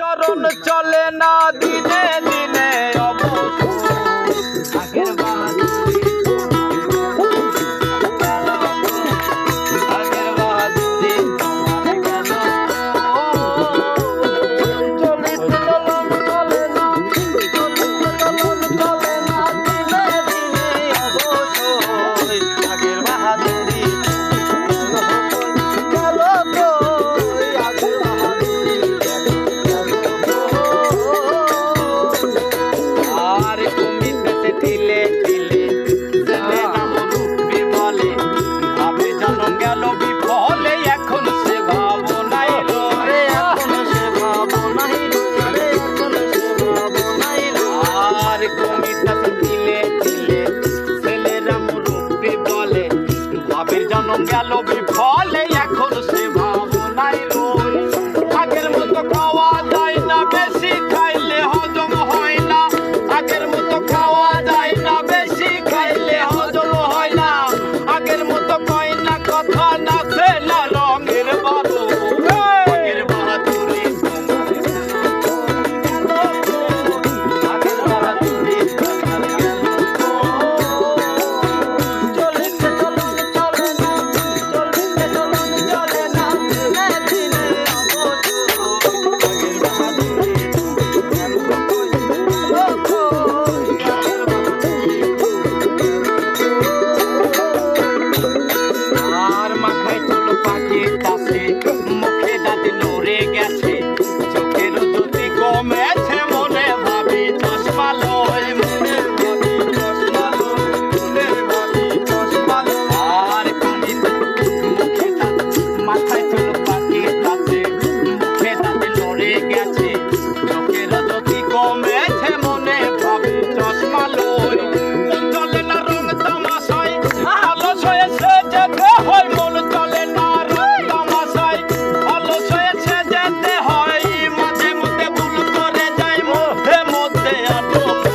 চরণ চলে না দিনে দিনে অব জনম গেল বিফল পাবো